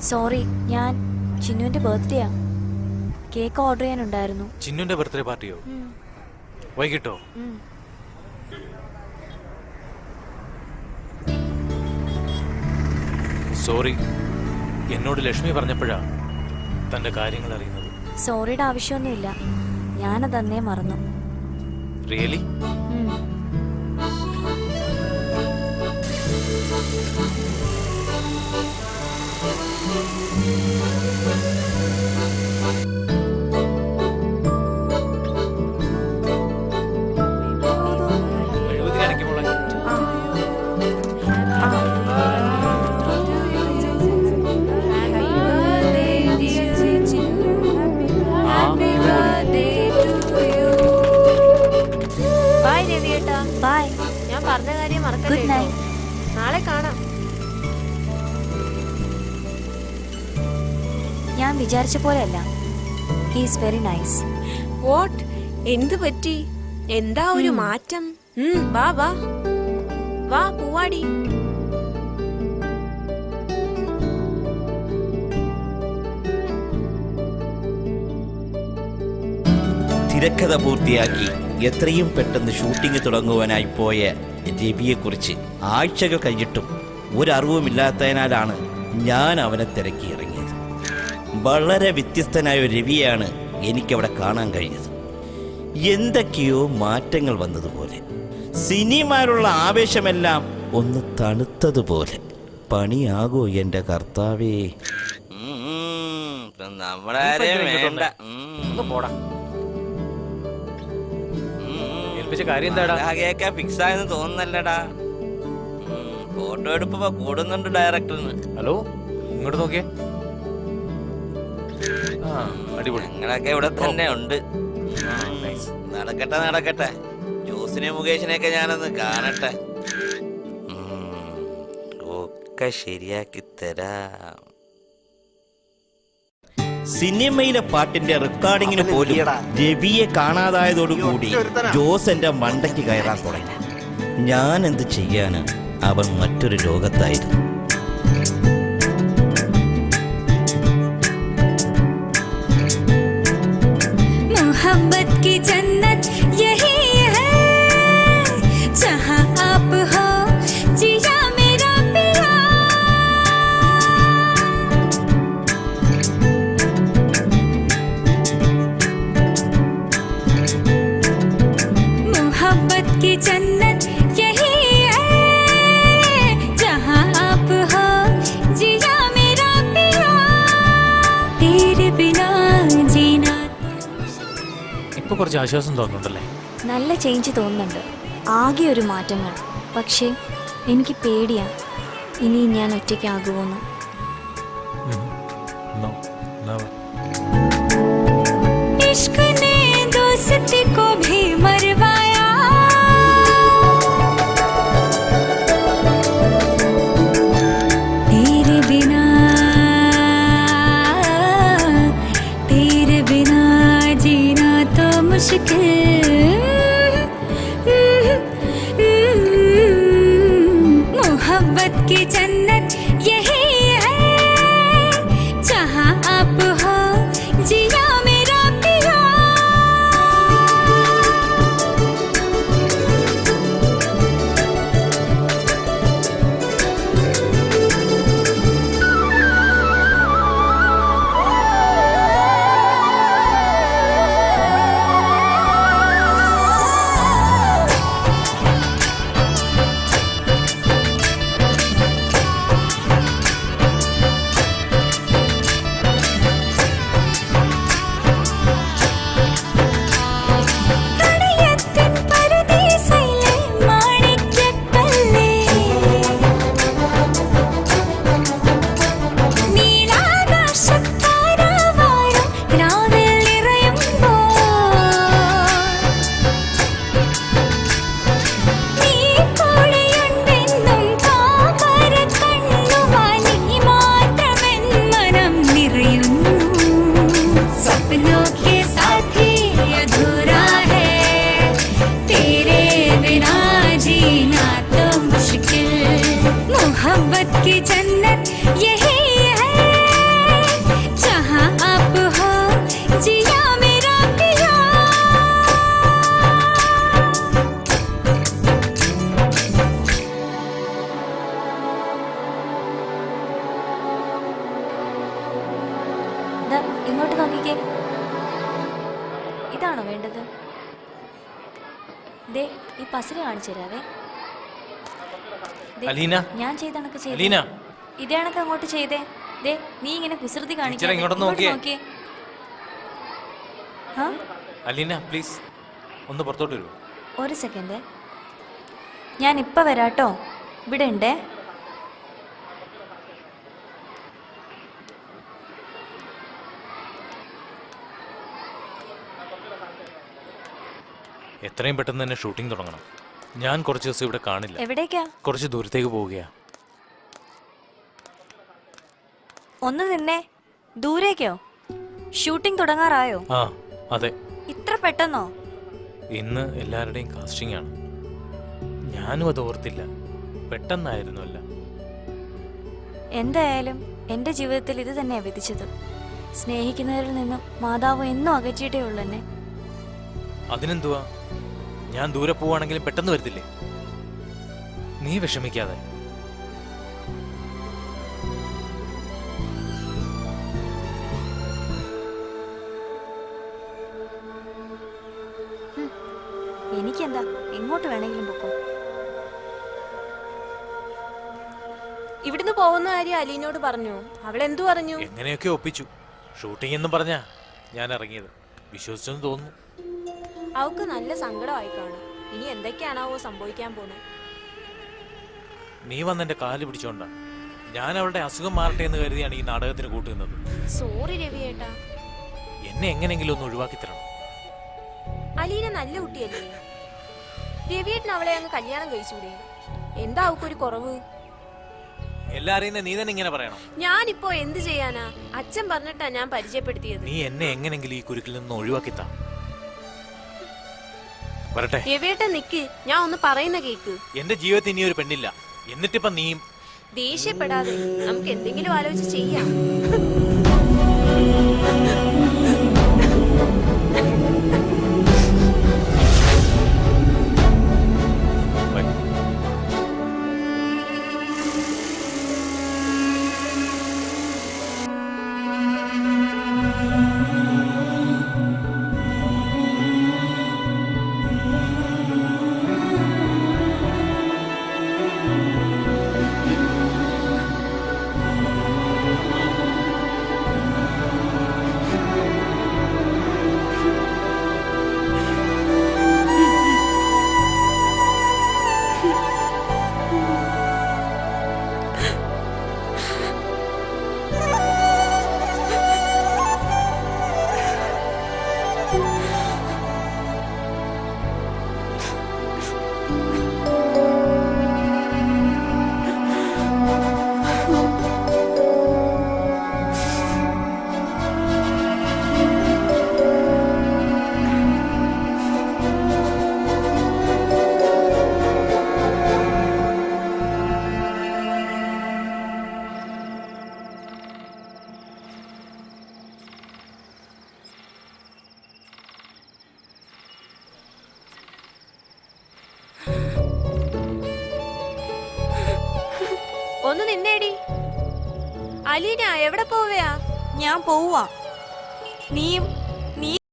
Sorry ഞാൻ ചിന്നുവിന്റെ ആ. കേക്ക് ഓർഡർ ചെയ്യാനുണ്ടായിരുന്നു. ചിന്നുന്റെ ബർത്ത്ഡേ പാർട്ടിയോ? വൈകിട്ടോ? സോറി എന്നോട് ലക്ഷ്മി പറഞ്ഞപ്പോഴാ തന്റെ കാര്യങ്ങൾ അറിയുന്നത്. സോറിയുടെ ആവശ്യമൊന്നുമില്ല. ഞാനതന്നേ മറന്നു. റിയലി ഉം. വിചാരിച്ച പോലെയല്ല. ഹീസ് വെരി നൈസ് വാട്ട് എന്ത് പറ്റി? എന്താ ഒരു മാറ്റം? വാ വാ. വാ പൂവാടി. തിരക്കഥ പൂർത്തിയാക്കി എത്രയും പെട്ടെന്ന് ഷൂട്ടിംഗ് തുടങ്ങുവാനായി പോയ രവിയെക്കുറിച്ച് ആഴ്ചകൾ കഴിഞ്ഞിട്ടും ഒരറിവുമില്ലാത്തതിനാലാണ് ഞാൻ അവനെ തിരക്കി ഇറങ്ങിയത് വളരെ വ്യത്യസ്തനായ ഒരു രവിയാണ് എനിക്കവിടെ കാണാൻ കഴിഞ്ഞത്. എന്തൊക്കെയോ മാറ്റങ്ങൾ വന്നതുപോലെ. സിനിമയിലുള്ള ആവേശമെല്ലാം ഒന്ന് തണുത്തതുപോലെ. പണിയാകോ എന്റെ കർത്താവേ. ഫിക്സ് ആയെന്ന് തോന്നുന്നല്ലടാ. ഫോട്ടോ എടുപ്പോ കൂടുന്നുണ്ട് ഡയറക്ടറിന്. ഹലോ ഇങ്ങോട്ട് നോക്കിയേ. അടിപൊളി. ഞങ്ങളൊക്കെ ഇവിടെ തന്നെ ഉണ്ട്. നടക്കട്ടെ നടക്കട്ടെ. ജോസിനെ മുകേഷിനെയൊക്കെ ഞാനൊന്ന് കാണട്ടെ. ഒക്കെ ശരിയാക്കി തരാം. സിനിമയിലെ പാട്ടിന്റെ റെക്കോർഡിങ്ങിന് പോലും രവിയെ കാണാതായതോടുകൂടി ജോസ് എന്റെ മണ്ടയ്ക്ക് കയറാൻ തുടങ്ങി. ഞാൻ എന്ത് ചെയ്യാന്? അവൻ മറ്റൊരു ലോകത്തായിരുന്നു. जन्नत यही है जहाँ आप हो जिया मेरा पिया तेरे बिना जीना ഇപ്പൊ കുറച്ച് ആശ്വാസം തോന്നുന്നുണ്ടല്ലേ നല്ല ചേഞ്ച് തോന്നുന്നുണ്ട് ആകെ ഒരു മാറ്റങ്ങൾ പക്ഷേ എനിക്ക് പേടിയാ ഇനി ഞാൻ ഒറ്റയ്ക്കാകുമോന്ന് मोहब्बत की जन्नत यही ദേ ഈ പസിൽ കാണിച്ചു തരാവേ. ദേ, അലീന? ഞാൻ ചെയ്തണക്ക് ചെയ്തേ. അലീന? ഇതേ കണക്ക് അങ്ങോട്ട് ചെയ്തേ. ദേ നീ ഇങ്ങനെ കുസൃതി കാണിക്കാതെ ഇങ്ങോട്ടൊന്ന് നോക്കിയേ. നോക്കിയേ. ആ അലീന പ്ലീസ് ഒന്ന് പുറത്തോട്ട് വരുമോ ഒരു സെക്കൻഡ്. ഞാൻ ഇപ്പം വരാട്ടോ. ഇവിടെ ഉണ്ടേ എത്രയും പെട്ടെന്ന് തന്നെ ഷൂട്ടിംഗ് തുടങ്ങണം. ഞാൻ കുറച്ച് ദിവസം ഇവിടെ കാണില്ല. എവിടേക്കാ? കുറച്ച് ദൂരത്തേക്ക് പോവുകയാ. ഒന്ന് നിന്നെ. ദൂരേക്കോ? ഷൂട്ടിംഗ് തുടങ്ങാറായോ? ആ അതെ. ഇത്ര പെട്ടെന്നോ? ഇന്ന് എല്ലാവരുടെയും കാസ്റ്റിംഗ് ആണ്. ഞാനും അത് ഓർത്തില്ല. പെട്ടെന്നായിരുന്നു അല്ല എന്തായാലും എന്റെ ജീവിതത്തിൽ ഇത് തന്നെയാ വിധിച്ചത്. സ്നേഹിക്കുന്നവരിൽ നിന്നും മാതാവ് എന്നും അകറ്റിയിട്ടേ ഉള്ളെന്നെ അതിനെന്തുവാ? ഞാൻ ദൂരെ പോവാണെങ്കിലും പെട്ടെന്ന് വരത്തില്ലേ? നീ വിഷമിക്കാതെ. എനിക്കെന്താ? എങ്ങോട്ട് വേണമെങ്കിലും പൊക്കോ ഇവിടുന്ന് പോകുന്ന കാര്യം അലീനോട് പറഞ്ഞു. അവൾ എന്തു പറഞ്ഞു? എങ്ങനെയൊക്കെ ഒപ്പിച്ചു. ഷൂട്ടിംഗ് എന്നും പറഞ്ഞാ ഞാൻ ഇറങ്ങിയത്. വിശ്വസിച്ചെന്ന് തോന്നുന്നു. അവൾക്ക് നല്ല സങ്കടമായി കാണും. ഇനി എന്തൊക്കെയാണാവോ സംഭവിക്കാൻ പോണേ നീ വന്ന് എന്റെ കാൽ പിടിച്ചോണ്ട. ഞാൻ അവളുടെ അസുഖം മാറട്ടെ എന്ന് കരുതിയാണ് ഈ നാടകത്തിന് കൂട്ടുന്നത്. സോറി രവി ഏട്ടാ. എന്നെ എങ്ങനെങ്കിലും ഒന്ന് ഒഴിവാക്കി തരണം. അലീന നല്ല കുട്ടിയല്ലേ? രവിയേട്ടൻ അവളെ അങ്ങ് കല്യാണം കഴിച്ചൂടെ? എന്താ ഒരു കുറവ്? നീ തന്നെ ഇങ്ങനെ പറയണം. ഞാനിപ്പോ എന്ത് ചെയ്യാനാ? അച്ഛൻ പറഞ്ഞിട്ടാ ഞാൻ പരിചയപ്പെടുത്തിയത്. നീ എന്നെ എങ്ങനെങ്കിലും ഈ കുരുക്കിൽ നിന്ന് ഒഴിവാക്കി താ. വരട്ടെ. നിക്ക്? ഞാൻ ഒന്ന് പറയുന്ന കേക്ക്. എന്റെ ജീവിതത്തിൽ ഇനി ഒരു പെണ്ണില്ല. എന്നിട്ടിപ്പ നീയും? ദേഷ്യപ്പെടാതെ നമുക്ക് എന്തെങ്കിലും ആലോചിച്ച് ചെയ്യാം. ഒന്ന് നിന്നേടി. അലീന എവിടെ പോവയാ ഞാൻ പോവാ നീയും?